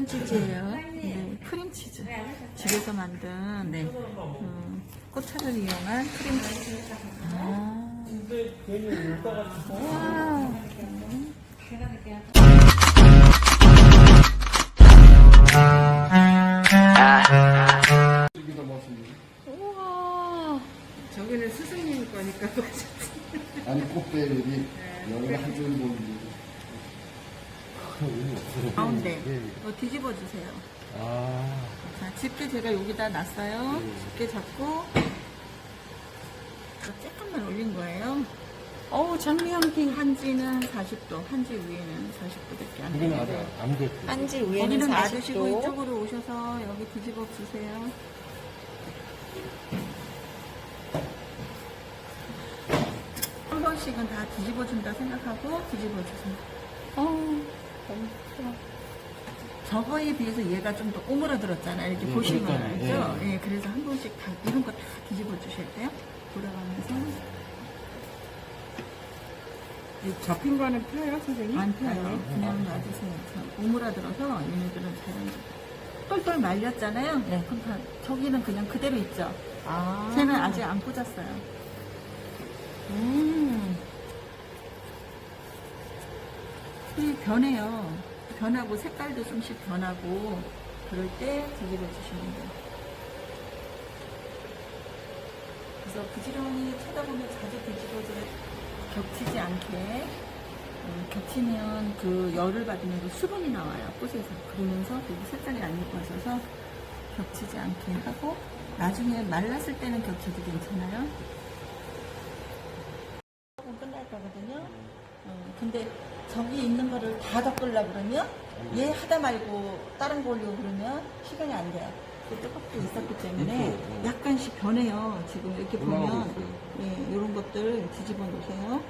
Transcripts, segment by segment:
어떤 치즈예요? 네, 크림치즈. 집에서 만든 네, 음, 꽃차를 이용한 크림치즈. 아, 우와. 우와. 저기는 스승님 거니까 아니 꽃배들이 여기 한줄 보는데 가운데 이거 뒤집어 주세요. 아 자, 집게 제가 여기다 놨어요. 집게 잡고 조금만 올린 거예요. 어우, 장미 향기 한지는 40도, 한지 위에는 40도밖에 안 이건 아직 되는데 안 됐고 한지 위에는 거기는 놔두시고 40도. 이쪽으로 오셔서 여기 뒤집어 주세요. 한 번씩은 다 뒤집어 준다 생각하고 뒤집어 주세요. 어우. 저거에 비해서 얘가 좀 더 오므라들었잖아요. 이렇게 예, 보시면 그러니까요. 알죠? 예, 그래서 한 번씩 다, 이런 거 다 뒤집어 주셔야 돼요. 돌아가면서. 이 잡힌 거는 펴요 선생님? 안 펴요. 그냥 놔두세요. 저 오므라들어서 얘네들은 자연스럽게. 똘똘 말렸잖아요. 네. 그럼 다, 저기는 그냥 그대로 있죠. 아. 쟤는 아직 안 꽂았어요. 음. 이 변해요. 변하고 색깔도 좀씩 변하고 그럴 때 뒤집어 주시면 돼요. 그래서 부지런히 쳐다보면 자주 뒤집어져야 겹치지 않게 음, 겹치면 그 열을 받으면 그 수분이 나와요 꽃에서 그러면서 여기 색깔이 안 예뻐져서 겹치지 않게 하고 나중에 말랐을 때는 겹쳐도 괜찮아요. 조금 끝날 거거든요. 어, 근데 저기 있는 거를 다 덮으려 그러면 얘 하다 말고 다른 거 올리고 그러면 시간이 안 돼요. 그 뜨겁게 있었기 때문에. 네. 약간씩 변해요. 지금 이렇게 올라가고 보면 있어요. 예, 이런 것들 뒤집어 놓으세요.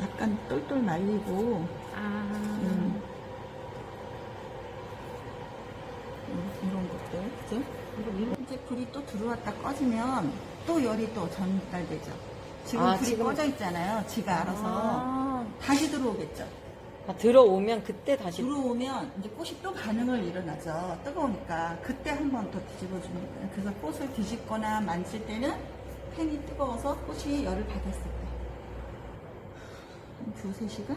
약간 똘똘 말리고 아. 음. 음, 이런 것들, 그죠? 이제 불이 또 들어왔다 꺼지면 또 열이 또 전달되죠. 지금 아, 불이 지금- 꺼져 있잖아요. 지가 알아서 아. 다시 들어오겠죠. 아, 들어오면 그때 다시. 들어오면 이제 꽃이 또 반응을 일어나죠. 뜨거우니까 그때 한 번 더 뒤집어주는 거예요. 그래서 꽃을 뒤집거나 만질 때는 팬이 뜨거워서 꽃이 열을 받았을 때. 한 두세 시간?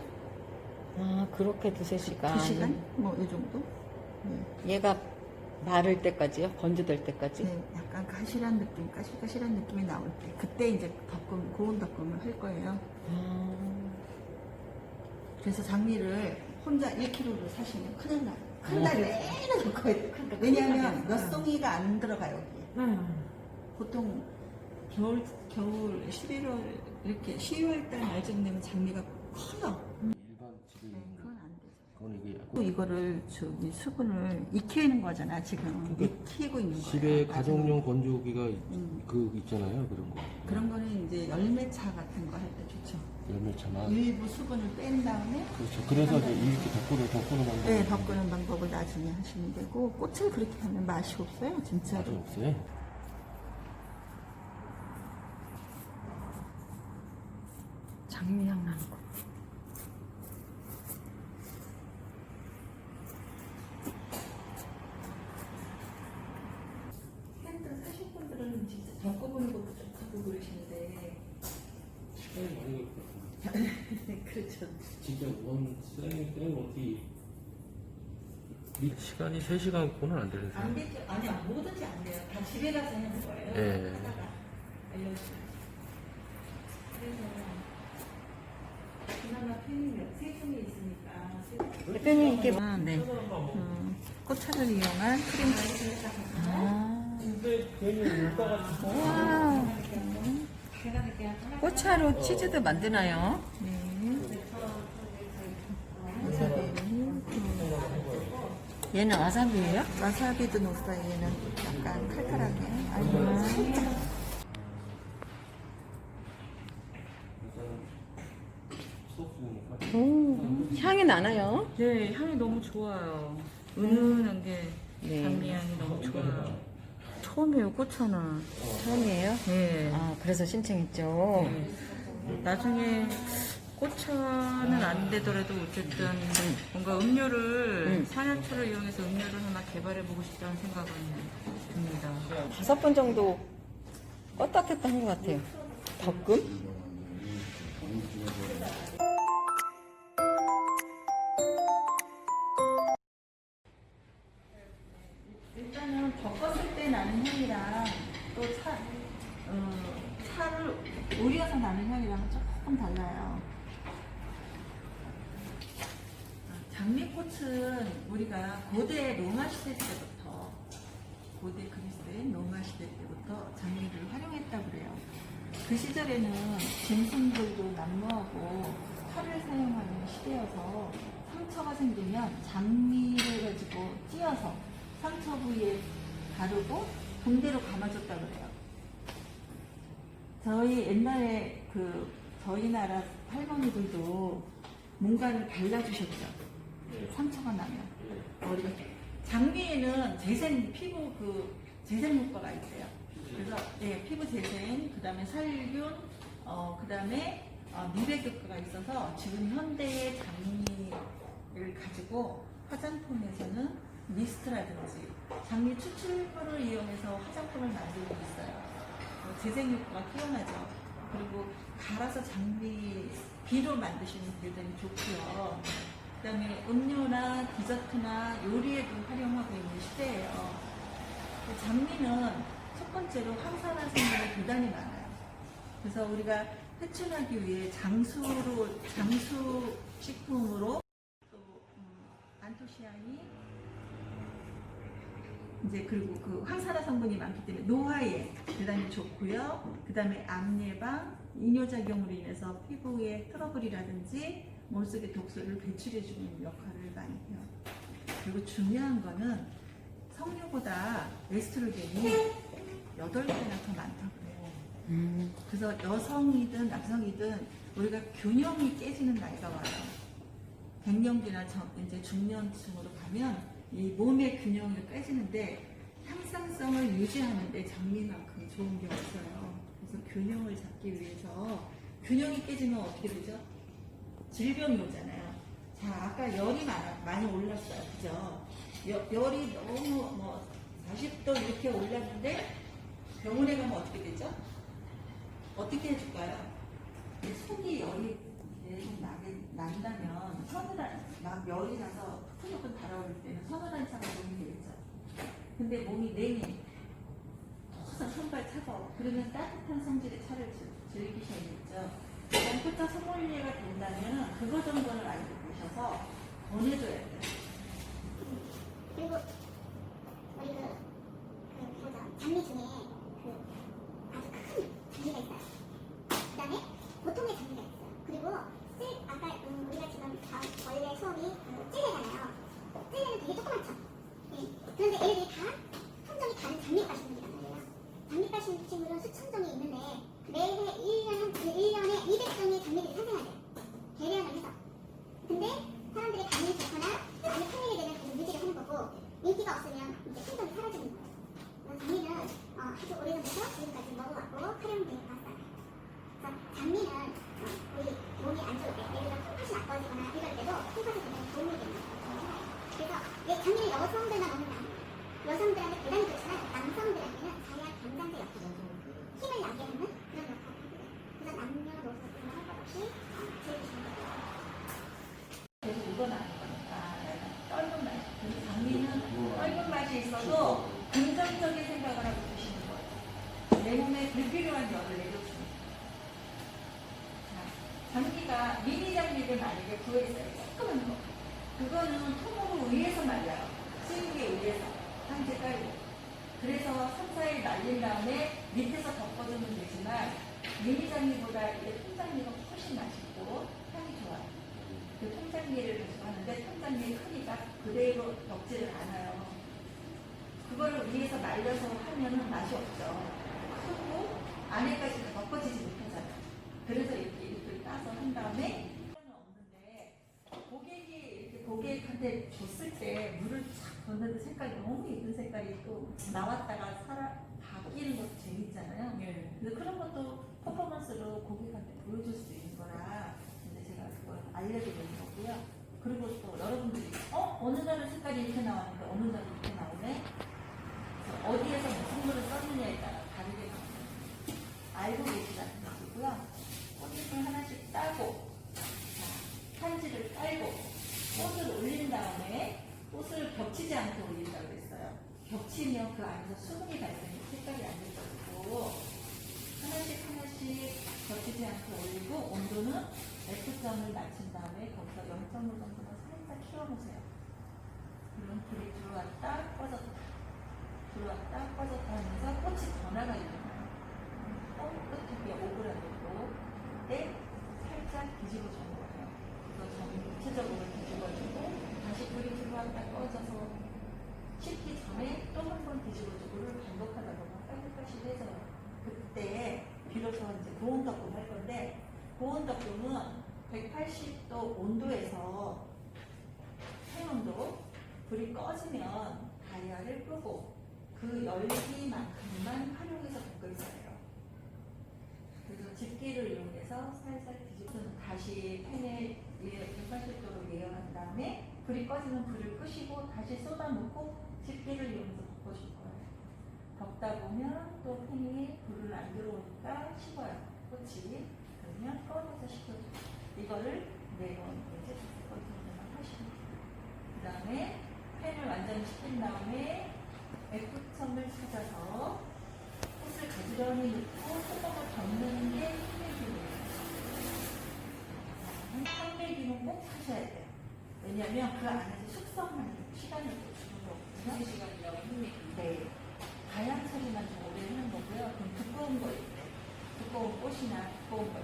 아, 그렇게 두세 시간. 두 시간? 뭐 이 정도? 네. 얘가 마를 때까지요? 건조될 때까지? 네, 약간 가실한 느낌, 가실가실한 느낌이 나올 때, 그때 이제 덮음, 고온 덮음을 할 거예요. 아. 그래서 장미를 혼자 1kg를 사시면 큰일 나요. 큰날 내내 놓고 해야 돼요. 왜냐하면 몇 송이가 안 들어가요, 여기에. 보통 겨울, 겨울 11월, 이렇게 12월 달 말쯤 되면 장미가 커요. 일반 집에 네, 있는 그건 안 되죠. 그건 이게 또 이거를 저기 수분을 익히는 거잖아, 지금. 익히고 있는 거예요. 집에 가정용 건조기가 음. 그 있잖아요 그런 거 그런 거는 이제 열매차 같은 거 할 때 좋죠. 열매차만 일부 수분을 뺀 다음에 그렇죠 그래서 이제 이렇게 덮고는 덮고는 방법이 네, 바꾸는 방법을 나중에 하시면 되고 꽃을 그렇게 하면 맛이 없어요, 진짜로. 맛이 없어요 장미향 나는 거. 팬들 사실 분들은 진짜 겪어보는 것도 좋다고 그러시는데 시간이 많이 걸릴 그렇죠. 진짜 원 쌩, 쌩 어떻게 이 시간이 3시간 고는 안 되는 안 되죠. 아니야, 뭐든지 안 돼요. 다 집에 가서 하는 거예요. 네. 하다가 알려주세요. 그래서 그나마 팬이 몇세 종이 있으니까 세 대표님 이게 아, 네. 음, 꽃차를 이용한 크림치즈. 아. 우와. 꽃차로 치즈도 만드나요? 네. 와사비를 얘는 와사비예요? 와사비도 넣었어요. 얘는 약간 칼칼하게. 아이고. 오, 향이 나나요? 네 향이 너무 좋아요 은은한 게 네. 장미 향이 너무 좋아요 처음이에요 꽃차는 처음이에요? 네. 아, 그래서 신청했죠. 나중에 꽃차는 안 되더라도 어쨌든 뭔가 음료를 음. 산야초를 이용해서 음료를 하나 개발해 보고 싶다는 생각은 듭니다. 다섯 번 정도 껐다 켰다 한 것 같아요. 덕금? 일단은 겪었을 때 나는 향이랑 또 차, 어, 차를 우려서 나는 향이랑 조금 달라요. 아, 장미꽃은 우리가 고대 로마 시대 때부터 고대 그리스인 로마 시대 때부터 장미를 활용했다고 그래요. 그 시절에는 짐승들도 난무하고 칼을 사용하는 시대여서 상처가 생기면 장미를 가지고 찧어서 상처 부위에 바르고 붕대로 감아줬다 그래요. 저희 옛날에 그 저희 나라 할머니들도 뭔가를 발라주셨죠. 상처가 나면 머리가 장미에는 재생 피부 그 재생 효과가 있어요. 그래서 예, 피부 재생, 그다음에 살균, 어 그다음에 어, 미백 효과가 있어서 지금 현대의 장미를 가지고 화장품에서는 미스트라든지 장미 추출물을 이용해서 화장품을 만들고 있어요. 어, 재생 효과가 뛰어나죠. 그리고 갈아서 장미 비로 만드시는 분들이 좋고요. 그다음에 음료나 디저트나 요리에도 활용하고 있는 시대예요. 그 장미는 첫 번째로 항산화 성분이 대단히 많아요. 그래서 우리가 회춘하기 위해 장수로 장수 식품으로 또 음, 안토시아닌 이제 그리고 그 항산화 성분이 많기 때문에 노화에 대단히 좋고요. 그 다음에 암 예방, 이뇨작용으로 인해서 피부에 트러블이라든지 몸속의 독소를 배출해주는 역할을 많이 해요. 그리고 중요한 거는 성류보다 에스트로겐이 8배나 더 많다고 그래요. 음, 그래서 여성이든 남성이든 우리가 균형이 깨지는 나이가 와요. 갱년기나 저- 이제 중년층으로 가면 이 몸의 균형이 깨지는데 향상성을 유지하는데 장미만큼 좋은 게 없어요. 그래서 균형을 잡기 위해서 균형이 깨지면 어떻게 되죠? 질병이 오잖아요. 자, 아까 열이 많아, 많이 올랐어요. 그죠? 여- 열이 너무 뭐 40도 이렇게 올랐는데 병원에 가면 어떻게 되죠? 어떻게 해줄까요? 이 속이 열이 계속 난다면 서늘한, 막 열이 나서 풍력은 달아오를 때는 서늘한 차가 몸이 되겠죠. 근데 몸이 냉해. 항상 손발 차가워. 그러면 따뜻한 성질의 차를 즐- 즐기셔야겠죠. 컴퓨터 소믈리에가 된다면 그거 정도는 알고 계셔서 보내줘야 돼요. 그리고 우리 그, 그 뭐죠 장미 중에 그 아주 큰 장미가 있어요. 그다음에 보통의 장미가 있어요. 그리고 쓸 아까 음, 우리가 지금 다 원래 수업이 그 찔레잖아요. 찔레는 되게 조그맣죠. 예. 그런데 얘들이 다 품종이 다른 장미가시물이란 말이에요. 장미가시물은 수천 종이 있는데 매해 1년, 1년에 200종의 장미들이 탄생하대요. 개량을 해서. 근데 사람들이 감이 좋거나 감이 풀리게 되면 계속 유지를 하는 거고 인기가 없으면 이제 품종이 사라지는 거예요. 그래서 장미는 어, 아주 오래전부터 지금까지 먹어왔고 활용되어 왔어요. 장미는 어, 우리 몸이 안 좋을 때, 예를 들어 콩팥이 나빠지거나 이럴 때도 콩팥이 굉장히 도움이 되는 거예요. 그래서 이 장미를 여성들만 먹는 게 아니에요. 여성들한테 대단히 좋지만 남성들한테는 자야 건강제 역할, 힘을 나게 하는 그런 역할을 하고요. 그래서 남녀노소 상관없이 어, 즐기시면 돼요. 계속 묻어나는 거니까 떫은 맛. 근데 장미는 떫은 맛이 있어도 긍정적인 생각을 하고 드시는 거예요. 내 몸에 불필요한 열을 내려주는 거예요. 자, 장미가 미니 장미를 만약에 구해있어요. 조그만 거. 그거는 통으로 위에서 말려요. 스윙기에 의해서. 한제 깔고. 그래서 3, 4일 말린 다음에 밑에서 덮어주면 되지만 미니 장미보다 통장미가 훨씬 맛있고 향이 좋아요. 그 통장미를 가지고 하는데 통장미의 크기가 그대로 먹지를 않아요. 그거를 위에서 말려서 하면은 맛이 없죠. 크고 안에까지 덮어지지 못하잖아요. 그래서 한 다음에 없는데 고객이 이렇게 고객한테 줬을 때 물을 착 줬는데 색깔이 너무 예쁜 색깔이 또 나왔다가 살아 바뀌는 것도 재밌잖아요. 그래서 그런 것도 퍼포먼스로 고객한테 보여줄 수 있는 거라 근데 제가 알려드리는 거고요. 그리고 또 여러분들이 어 어느 날은 색깔이 이렇게 나왔는데 어느 날은 이렇게 나오네. 어디에서 무슨 물을 썼느냐에 따라 다르게 나옵니다. 알고 계시다는 얘기고요. 꽃잎을 하나씩 따고 자, 판지를 깔고 꽃을 올린 다음에 꽃을 겹치지 않게 올린다고 그랬어요. 겹치면 그 안에서 수분이 발생해 색깔이 안 좋고 하나씩 하나씩 겹치지 않게 올리고 온도는 F점을 맞춘 다음에 거기서 0.5 정도만 살짝 키워보세요. 그럼 불이 들어왔다 꺼졌다 들어왔다 꺼졌다 하면서 꽃이 변화가 일어나요. 어, 끝에 오그라들고 때 살짝 뒤집어 주는 거예요. 그래서 전체적으로 뒤집어 주고 다시 불이 들어왔다 꺼져서 식기 전에 또 한 번 뒤집어 주고를 반복하다 보면 빨리빨리 해져요. 그때 비로소 이제 고온 덮음 할 건데 고온 덮음은 180도 온도에서 해온도 불이 꺼지면 다이아를 끄고 그 열기만큼만 활용해서 볶을 거예요. 그래서 집게를 이용해 서 살살 뒤집어서 다시 팬에 180도로 예열한 다음에 불이 꺼지면 불을 끄시고 다시 쏟아놓고 집게를 이용해서 볶아줄 거예요. 덮다 보면 또 팬이 불을 안 들어오니까 식어요. 꽃이. 그러면 꺼내서 식혀줘요. 이거를 네번 이제 정도만 하시면. 그 다음에 팬을 완전히 식힌 다음에 F점을 찾아서 꽃을 가지런히 넣고 뚜껑을 덮는 게 한매기예요. 한매기는 꼭 하셔야 돼요. 왜냐하면 그 안에서 숙성하는 시간이 또 주는 거거든요. 시간이라고 한매기. 네. 다양 처리만 좀 오래 하는 거고요. 그럼 두꺼운 거 있대. 두꺼운 꽃이나 두꺼운 걸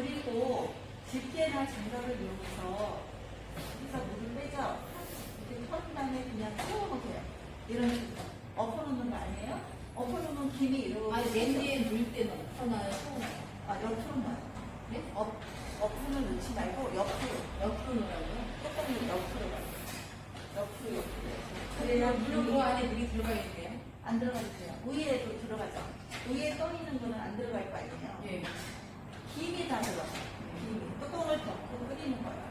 그리고 집게나 장갑을 이용해서 여기서 물을 빼죠. 이렇게 털은 다음에 그냥 태워놓으세요. 이런 식으로. 엎어놓는 거 아니에요? 엎어놓으면 김이 이렇게. 아니 냄비에 넣을 때는 어나요? 아, 옆으로 넣어요. 네? 엎, 엎으로 넣지 말고 옆으로. 옆으로 넣으라고요? 조금 옆으로 가요. 옆으로, 옆으로. 그래야 물론 그 물이 안에 물이 들어가겠네요. 안 들어가도 돼요. 위에도 들어가죠. 위에 떠 있는 거는 안 들어갈 거 아니에요. 예. 김이 다 들어가요. 김이. 뚜껑을 덮고 끓이는 거예요.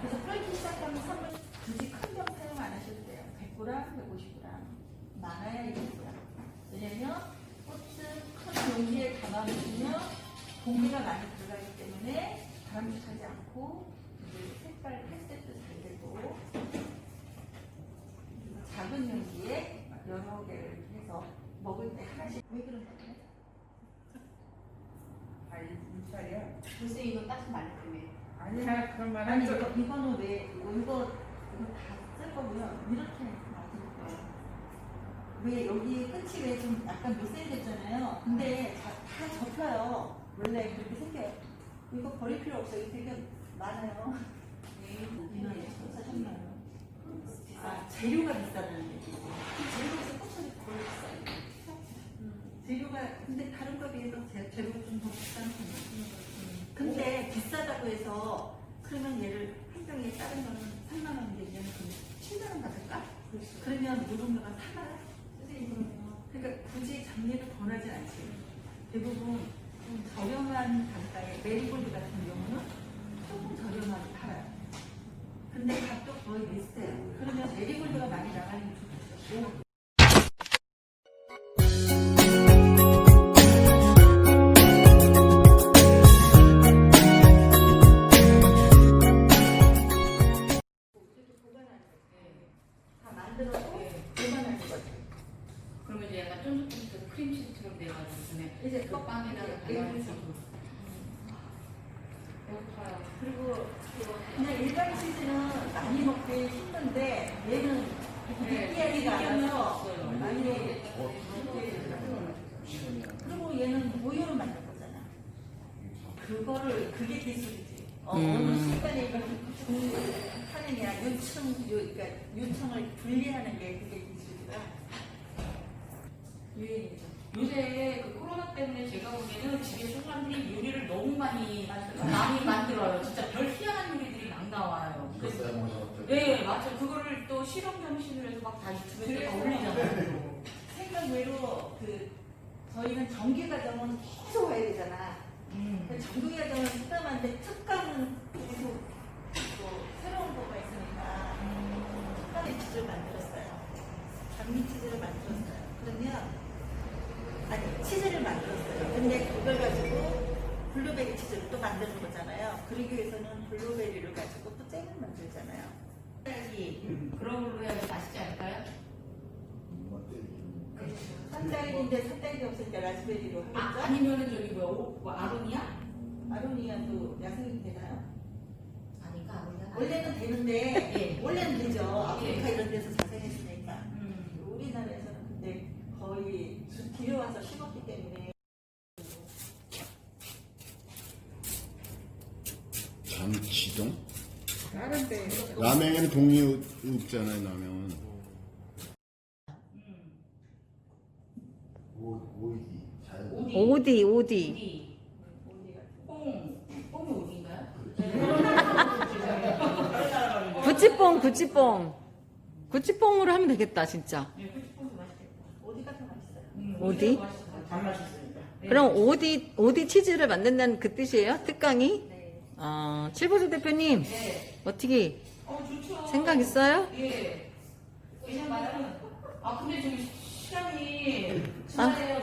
그래서 끓기 시작하면 3분 굳이 큰 병 사용 안 하셔도 돼요. 100g, 150g. 많아야 200g. 왜냐면 꽃은 큰 용기에 담아놓으면 공기가 많이 들어가기 때문에 바람직하지 않고 이제 색깔 탈색도 잘 되고 그리고 작은 용기에 여러 개를 해서 먹을 때 하나씩 왜 그런 거예요? 아니 물살이야? 글쎄 이거 딱 말리 때문에. 아니야 그런 말 아니 한 이거 적. 이거는 왜 이거 이거 이거 다 쓸 거고요. 이렇게 놔둘 거예요. 왜 여기 끝이 왜 좀 약간 못생겼잖아요. 근데 다, 다 접혀요. 원래 그렇게 생겨요. 이거 버릴 필요 없어요. 이거 되게 많아요. 이만 사셨나요? 아 재료가 비싸다는 얘기죠. 재료에서 꽃을 거의 비싸요. 음, 재료가 근데 다른 거에 비해서 재- 재료가 좀 더 비싼 편이에요. 근데 비싸다고 해서 그러면 얘를 한 병에 다른 거는 3만 원인데 얘는 그럼 7만 원 받을까? 그러면 무등료가 타나요? 선생님 그러니까 굳이 장르를 권하지 않지. 대부분 좀 저렴한 단가의 메리골드 같은 경우는 조금 저렴하게 팔아요. 근데 값도 거의 비슷해요. 그러면 메리골드가 많이 나가는 게 좋겠죠. 이제 배고파요. 그리고 그냥 일반 치즈는 많이 먹기 힘든데 얘는 느끼하지가 않아서 많이 먹기 그리고 얘는 우유로 만든 거죠. 그거를 그게 기술이지. 어, 음. 어느 순간에 이걸 하느냐 유청 유, 그러니까 유청을 분리하는 게 그게 기술이다. 유행이죠. 요새 그 코로나 때문에 제가 보기에는 집에 사람들이 요리를 너무 많이 많이 만들어요. 진짜 별 희한한 요리들이 막 나와요. 그래서 네 맞죠. 그거를 또 실험 정신으로 해서 막 다 유튜브에 다 올리잖아요. 생각 외로 그 저희는 정규 과정은 계속 와야 되잖아. 음. 그 정규 과정은 특감한데 특감은 계속 또 새로운 거가 있으니까 특감의 치즈를 만들었어요. 장미 치즈를 만들었어요. 그러면 아니 치즈를 만들었어요. 근데 그걸 가지고 블루베리 치즈를 또 만드는 거잖아요. 그러기 위해서는 블루베리를 가지고 또 잼을 만들잖아요. 딸기 그런 걸로 해야지 맛있지 않을까요? 산딸기인데 산딸기 없으니까 라즈베리로 아, 하겠죠? 아니면은 저기 뭐야 오, 뭐 아로니아? 아로니아도 야생이 되나요? 아닌가 아로니아? 원래는 되는데 예. 원래는 되죠. 아프리카 이런 데서 자생했으니까. 음. 우리나라에서는 근데 거의 길어와서 식었기 때문에 장치동? 다른데 라면에는 동이 없잖아요, 라면. 오디. 오디, 오디. 오디. 뽕. 뽕이 오디인가요? 구찌뽕, 구찌뽕. 구찌뽕으로 하면 되겠다, 진짜. 네, 뽕도 맛있겠다. 어디가 더 맛있어요? 음, 오디? 잘. 그럼 오디, 오디 치즈를 만든다는 그 뜻이에요? 특강이? 네. 어, 칠보조 대표님, 네. 어떻게 어, 좋죠. 생각 있어요? 예. 왜냐면, 아, 근데 저기 시간이 주말에요.